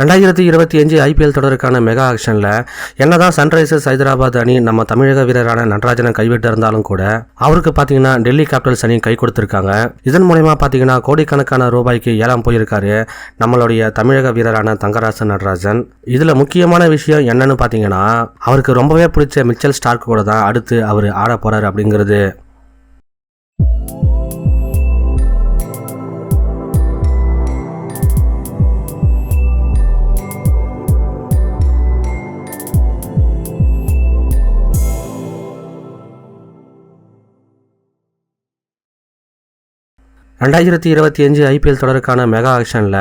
ரெண்டாயிரத்தி இருபத்தி அஞ்சு ஐபிஎல் தொடருக்கான மெகா ஆக்ஷனில் என்னதான் சன்ரைசர்ஸ் ஹைதராபாத் அணி நம்ம தமிழக வீரரான நடராஜனை கைவிட்டு இருந்தாலும் கூட அவருக்கு பார்த்தீங்கன்னா டெல்லி கேபிட்டல்ஸ் அணி கை கொடுத்துருக்காங்க. இதன் மூலயமா பார்த்தீங்கன்னா கோடிக்கணக்கான ரூபாய்க்கு ஏழாம் போயிருக்காரு நம்மளுடைய தமிழக வீரரான தங்கராசன் நடராஜன். இதில் முக்கியமான விஷயம் என்னன்னு பார்த்தீங்கன்னா அவருக்கு ரொம்பவே பிடிச்ச மிச்சல் ஸ்டார்க் கூட தான் அடுத்து அவர் ஆட போகிறார் அப்படிங்கிறது. ரெண்டாயிரத்தி இருபத்தி அஞ்சு ஐபிஎல் தொடருக்கான மெகா ஆக்ஷனில்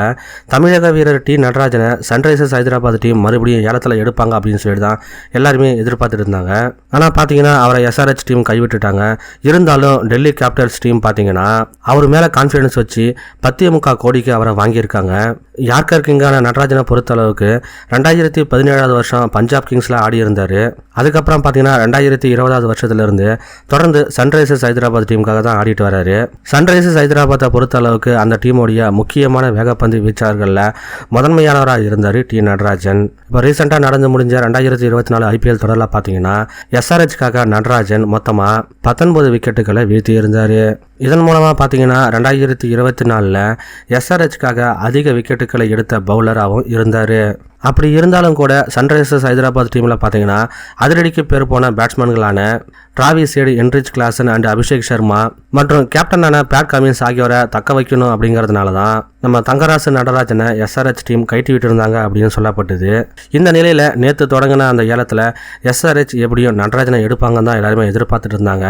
தமிழக வீரர் டி நடராஜனை சன்ரைசர்ஸ் ஹைதராபாத் டீம் மறுபடியும் ஏலத்தில் எடுப்பாங்க அப்படின்னு சொல்லி தான் எல்லாருமே எதிர்பார்த்துட்டு இருந்தாங்க. ஆனால் பார்த்தீங்கன்னா அவரை எஸ்ஆர்ஹெச் டீம் கைவிட்டுட்டாங்க. இருந்தாலும் டெல்லி கேபிட்டல்ஸ் டீம் பார்த்தீங்கன்னா அவர் மேலே கான்ஃபிடன்ஸ் வச்சு பத்து முக்கால் கோடிக்கு அவரை வாங்கியிருக்காங்க. யார்கர் கிங்கான நடராஜனை பொறுத்தளவுக்கு ரெண்டாயிரத்தி பதினேழாவது வருஷம் பஞ்சாப் கிங்ஸில் ஆடி இருந்தார். அதுக்கப்புறம் பார்த்தீங்கன்னா ரெண்டாயிரத்தி இருபதாவது வருஷத்துலேருந்து தொடர்ந்து சன்ரைசர்ஸ் ஹைதராபாத் டீமுக்காக தான் ஆடிட்டு வராரு. சன்ரைசர்ஸ் ஹைதராபாத்தை பொறுத்த அளவுக்கு அந்த டீமுடைய முக்கியமான வேகப்பந்து வீச்சாளர்களில் முதன்மையானவராக இருந்தார் டி நடராஜன். இப்போ ரீசெண்டாக நடந்து முடிஞ்ச ரெண்டாயிரத்தி இருபத்தி நாலு ஐபிஎல் தொடரில் பார்த்தீங்கன்னா எஸ்ஆர்ஹெச்காக நடராஜன் மொத்தமாக பத்தொன்பது விக்கெட்டுகளை வீழ்த்தி இருந்தார். இதன் மூலமாக பார்த்தீங்கன்னா ரெண்டாயிரத்தி இருபத்தி நாலில் எஸ்ஆர்ஹெச்காக அதிக விக்கெட்டுகளை எடுத்த பவுலராகவும் இருந்தார். அப்படி இருந்தாலும் கூட சன்ரைசர்ஸ் ஹைதராபாத் டீமில் பார்த்தீங்கன்னா அதிரடிக்கு பேர் போன பேட்ஸ்மேன்களான Travis sad Heinrich Klaasen and Abhishek Sharma மற்றும் கேப்டனான பேட் கமின்ஸ் ஆகியோரை தக்க வைக்கணும் அப்படிங்கிறதுனால தான் நம்ம தங்கராசு நடராஜனை எஸ்ஆர்ஹெச் டீம் கைட்டி விட்டுருந்தாங்க அப்படின்னு சொல்லப்பட்டது. இந்த நிலையில் நேற்று தொடங்கின அந்த ஏலத்தில் எஸ்ஆர்ஹெச் எப்படியும் நடராஜனை எடுப்பாங்கன்னு தான் எல்லாருமே எதிர்பார்த்துட்டு இருந்தாங்க.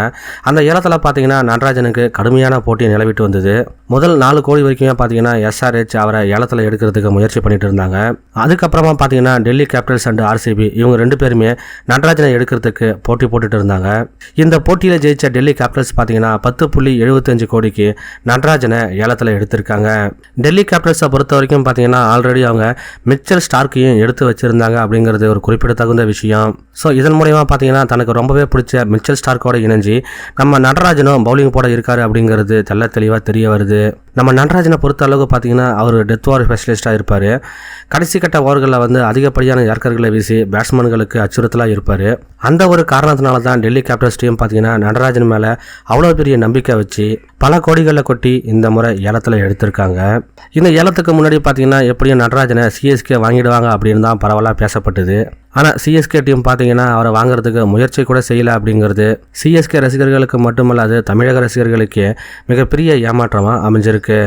அந்த ஏலத்தில் பார்த்தீங்கன்னா நடராஜனுக்கு கடுமையான போட்டி நிலவிட்டு வந்தது. முதல் நாலு கோடி வரைக்குமே பார்த்தீங்கன்னா எஸ்ஆர்ஹெச் அவரை ஏலத்தில் எடுக்கிறதுக்கு முயற்சி பண்ணிட்டு இருந்தாங்க. அதுக்கப்புறம் பார்த்தீங்கன்னா டெல்லி கேபிட்டல்ஸ் அண்ட் ஆர்சிபி இவங்க ரெண்டு பேருமே நடராஜனை எடுக்கிறதுக்கு போட்டி போட்டுட்டு இருந்தாங்க. இந்த போட்டியில் ஜெயிச்ச டெல்லி கேபிட்டல்ஸ் பார்த்தீங்கன்னா பத்து புள்ளி எழுபத்தஞ்சு கோடிக்கு நடராஜனை ஏலத்தில் எடுத்திருக்காங்க. டெல்லி கேபிட்டல்ஸை பொறுத்த வரைக்கும் பார்த்தீங்கன்னா ஆல்ரெடி அவங்க மிச்சல் ஸ்டார்க்கையும் எடுத்து வச்சிருந்தாங்க அப்படிங்கிறது ஒரு குறிப்பிடத்தகுந்த விஷயம். ஸோ இதன் மூலயமா பார்த்தீங்கன்னா தனக்கு ரொம்பவே பிடிச்ச மிச்சல் ஸ்டார்க்கோட இணைஞ்சு நம்ம நடராஜனும் பவுலிங் போட இருக்காரு அப்படிங்கிறது தெல்ல தெளிவாக தெரிய வருது. நம்ம நடராஜனை பொறுத்த அளவுக்கு பார்த்தீங்கன்னா அவர் டெத் வார் ஸ்பெஷலிஸ்ட்டாக இருப்பார். கடைசி கட்ட ஓவர்களில் வந்து அதிகப்படியான ஏற்கர்களை வீசி பேட்ஸ்மேன்களுக்கு அச்சுறுத்தலாக இருப்பார். அந்த ஒரு காரணத்தினால தான் டெல்லி கேபிட்டல்ஸ் டீம் பார்த்தீங்கன்னா நடராஜன் மேலே அவ்வளோ பெரிய நம்பிக்கை வச்சு பல கோடிகளை கொட்டி இந்த முறை ஏலத்தில் எடுத்திருக்காங்க. இந்த ஏலத்துக்கு முன்னாடி பார்த்தீங்கன்னா எப்படியும் நடராஜனை சிஎஸ்கே வாங்கிடுவாங்க அப்படின்னு தான் பரவலாக பேசப்பட்டது. ஆனால் சிஎஸ்கே டீம் பார்த்தீங்கன்னா அவரை வாங்குறதுக்கு முயற்சி கூட செய்யலை அப்படிங்கிறது சிஎஸ்கே ரசிகர்களுக்கு மட்டுமல்லாது தமிழக ரசிகர்களுக்கே மிகப்பெரிய ஏமாற்றமாக அமைஞ்சிருக்கு.